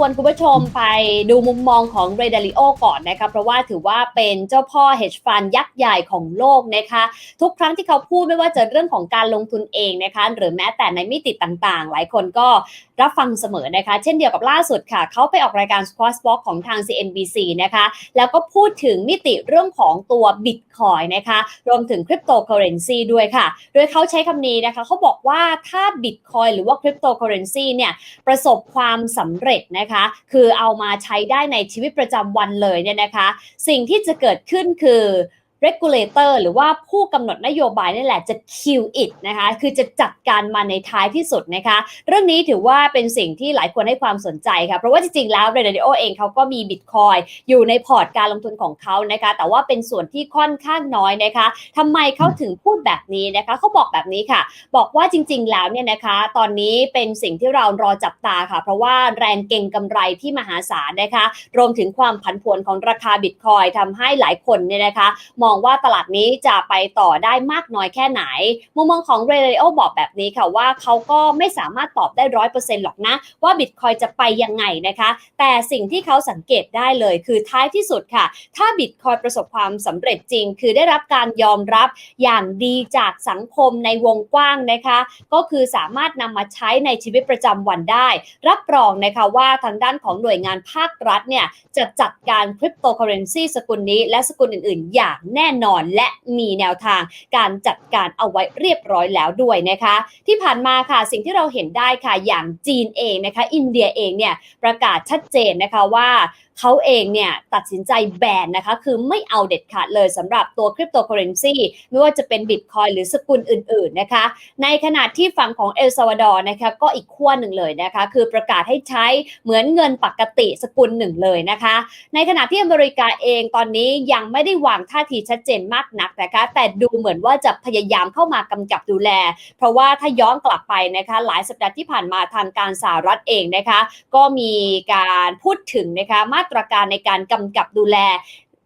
วนคุณผู้ชมไปดูมุมมองของเรดาริโอก่อนนะคะเพราะว่าถือว่าเป็นเจ้าพ่อเฮดฟันยักษ์ใหญ่ของโลกนะคะ ทุกครั้งที่เขาพูดไม่ว่าจะเรื่องของการลงทุนเองนะคะ หรือแม้แต่ในมิติต่างๆ หลายคนก็ รับฟังเสมอนะคะ เช่นเดียวกับล่าสุดค่ะ เขาไปออกรายการ Squawk Box ของทาง CNBC นะคะ แล้วก็พูดถึงมิติเรื่องของตัว Bitcoin นะคะ รวมถึงคริปโตเคอเรนซีด้วยค่ะ โดยเขาใช้คำนี้นะคะเขาบอกว่าถ้า Bitcoin หรือว่าคริปโตเคอเรนซีเนี่ย ประสบความสำเร็จนะคะ คือเอามาใช้ได้ในชีวิตประจำวันเลยเนี่ยนะคะ สิ่งที่จะเกิดขึ้นคือ regulator หรือว่าผู้กำหนดนโยบายนี่แหละจะ kill it นะคะ คือจะจัดการมาในท้ายที่สุดนะคะ เรื่องนี้ถือว่าเป็นสิ่งที่หลายคนให้ความสนใจค่ะ เพราะว่าจริงๆ แล้ว r a d i o เองเขาก็มี Bitcoin อยู่ในพอร์ตการลงทุนของเขานะคะ แต่ว่าเป็นส่วนที่ค่อนข้างน้อยนะคะทำไมเขาถึงพูดแบบนี้นะคะ เขาบอกแบบนี้ค่ะ บอกว่าจริง ๆ แล้วเนี่ยนะคะ ตอนนี้เป็นสิ่งที่เรารอจับตาค่ะ เพราะว่าแรงเก็งกำไรที่มหาศาลนะคะ รวมถึงความผันผวนของราคาบิตคอยทำให้หลายคนเนี่ยนะคะมองว่าตลาดนี้จะไปต่อได้มากน้อยแค่ไหน มุมมองของเรเ i โอบอกแบบนี้ค่ะว่าเขาก็ไม่สามารถตอบได้ร้อยเปอร์เซ็นต์หรอกนะ ว่าบิตคอยจะไปยังไงนะคะ แต่สิ่งที่เขาสังเกตได้เลยคือท้ายที่สุดค่ะ ถ้าบิตคอยประสบความสำเร็จจริง คือได้รับการยอมรับอย่างดีจากสังคมในวงกว้างนะคะ ก็คือสามารถนำมาใช้ในชีวิตประจำวันได้ รับรองนะคะว่าทางด้านของหน่วยงานภาครัฐเนี่ยจะจัดการคริปโตเคอเรนซีสกุลนี้และสกุลอื่น ๆ อย่างแแน่นอนและมีแนวทางการจัดการเอาไว้เรียบร้อยแล้วด้วยนะคะ ที่ผ่านมาค่ะสิ่งที่เราเห็นได้ค่ะอย่างจีนเองนะคะ อินเดียเองเนี่ยประกาศชัดเจนนะคะว่า เขาเองเนี่ยตัดสินใจแบนนะคะ คือไม่เอาเด็ดขาดเลยสำหรับตัวคริปโตเคอเรนซีไม่ว่าจะเป็นบิตคอยหรือสกุลอื่นๆนะคะ ในขณะที่ฝั่งของเอลซาวาดอร์นะคะก็อีกขั้วหนึ่งเลยนะคะ คือประกาศให้ใช้เหมือนเงินปกติสกุลหนึ่งเลยนะคะ ในขณะที่อเมริกาเองตอนนี้ยังไม่ได้วางท่าทีชัดเจนมากนักนะคะ แต่ดูเหมือนว่าจะพยายามเข้ามากำกับดูแล เพราะว่าถ้าย้อนกลับไปนะคะ หลายสัปดาห์ที่ผ่านมาทางการสหรัฐเองนะคะ ก็มีการพูดถึงนะคะมาตรการในการกำกับดูแล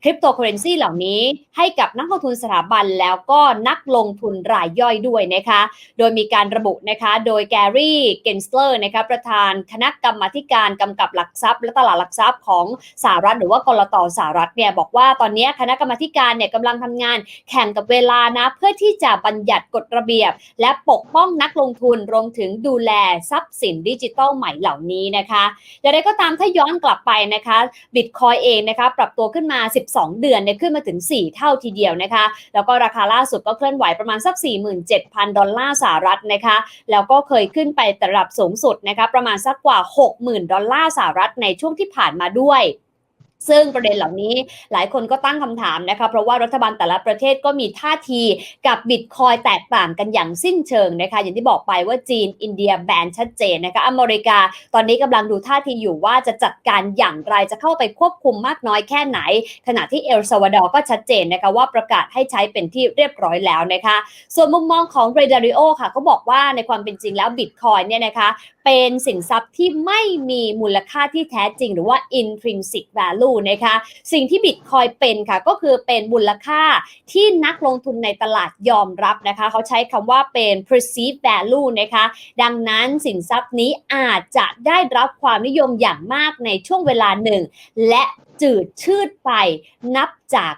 คริปโตเคอเรนซีเหล่านี้ให้กับนักลงทุนสถาบันแล้วก็นักลงทุนรายย่อยด้วยนะคะ โดยมีการระบุนะคะ โดยแกรี่เกนสเลอร์นะคะประธานคณะกรรมาการกำกับหลักทรัพย์ และตลาดหลักทรัพย์ของสหรัฐ หรือว่ากรตสหรัฐเนี่ยบอกว่าตอนนี้คณะกรรมาการเนี่ยกำลังทำงานแข่งกับเวลานะเพื่อที่จะบัญญัติกฎระเบียบ และปกป้องนักลงทุนรวมถึงดูแลทรัพย์สินดิจิทัลใหม่เหล่านี้นะคะอย่างไรก็ตามถ้าย้อนกลับไปนะคะบิตคอยเองนะคะปรับตัวขึ้นมา 1 12 เดือนเนี่ยขึ้นมาถึง 4 เท่าทีเดียวนะคะ แล้วก็ราคาล่าสุดก็เคลื่อนไหวประมาณสัก 47,000 ดอลลาร์สหรัฐนะคะ แล้วก็เคยขึ้นไประดับสูงสุดนะคะประมาณสักกว่า 60,000 ดอลลาร์สหรัฐในช่วงที่ผ่านมาด้วย ซึ่งประเด็นเหล่านี้หลายคนก็ตั้งคำถามนะคะเพราะว่ารัฐบาลแต่ละประเทศก็มีท่าทีกับบิตคอยแตกต่างกันอย่างสิ้นเชิงนะคะอย่างที่บอกไปว่าจีนอินเดียแบนชัดเจนนะคะอเมริกา ตอนนี้กำลังดูท่าทีอยู่ว่าจะจัดการอย่างไรจะเข้าไปควบคุมมากน้อยแค่ไหน ขณะที่เอลซาวาดอร์ก็ชัดเจนนะคะว่าประกาศให้ใช้เป็นที่เรียบร้อยแล้วนะคะส่วนมุมมองของเรดาริโอค่ะเขาบอกว่าในความเป็นจริงแล้วบิตคอยเนี่ยนะคะเป็นสินทรัพย์ที่ไม่มีมูลค่าที่แท้จริง หรือว่า intrinsic value นะคะ สิ่งที่บิตคอยเป็นค่ะ ก็คือเป็นมูลค่าที่นักลงทุนในตลาดยอมรับนะคะ เขาใช้คำว่าเป็น perceived value นะคะ ดังนั้นสินทรัพย์นี้อาจจะได้รับความนิยมอย่างมากในช่วงเวลาหนึ่ง และจืดชืดไปนับจาก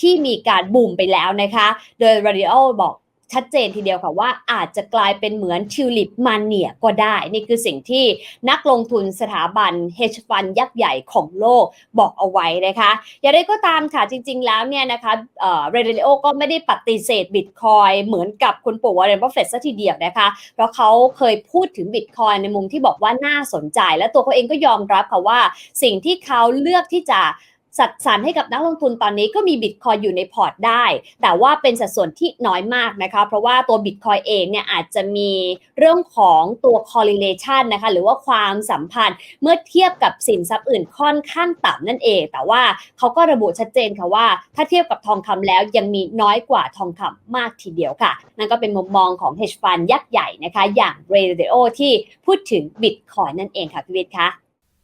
ที่มีการบูมไปแล้วนะคะ โดย Radio บอก ชัดเจนทีเดียวค่ะว่าอาจจะกลายเป็นเหมือนทิวลิปมาเนียก็ได้ นี่คือสิ่งที่นักลงทุนสถาบัน hedge fund ยักษ์ใหญ่ของโลกบอกเอาไว้นะคะ อย่างไรก็ตามค่ะจริง ๆ แล้วเนี่ยนะคะเอ่อเรเดลิโอก็ไม่ได้ปฏิเสธบิตคอยเหมือนกับคุณปู่วอร์เรนบัฟเฟตซะทีเดียวนะคะ เพราะเขาเคยพูดถึงบิตคอยในมุมที่บอกว่าน่าสนใจ และตัวเขาเองก็ยอมรับค่ะว่าสิ่งที่เขาเลือกที่จะ สัดสรรให้กับนักลงทุนตอนนี้ก็มีบิตคอยอยู่ในพอร์ตได้ แต่ว่าเป็นสัดส่วนที่น้อยมากนะคะ เพราะว่าตัวบิตคอยเองเนี่ยอาจจะมีเรื่องของตัว correlation นะคะ หรือว่าความสัมพันธ์เมื่อเทียบกับสินทรัพย์อื่นค่อนข้างต่ำนั่นเอง แต่ว่าเขาก็ระบุชัดเจนค่ะว่า ถ้าเทียบกับทองคำแล้วยังมีน้อยกว่าทองคำมากทีเดียวค่ะ นั่นก็เป็นมุมมองของ hedge fund ยักษ์ใหญ่นะคะ อย่าง Radio ที่พูดถึงบิตคอยนั่นเองค่ะพี่วิทย์คะ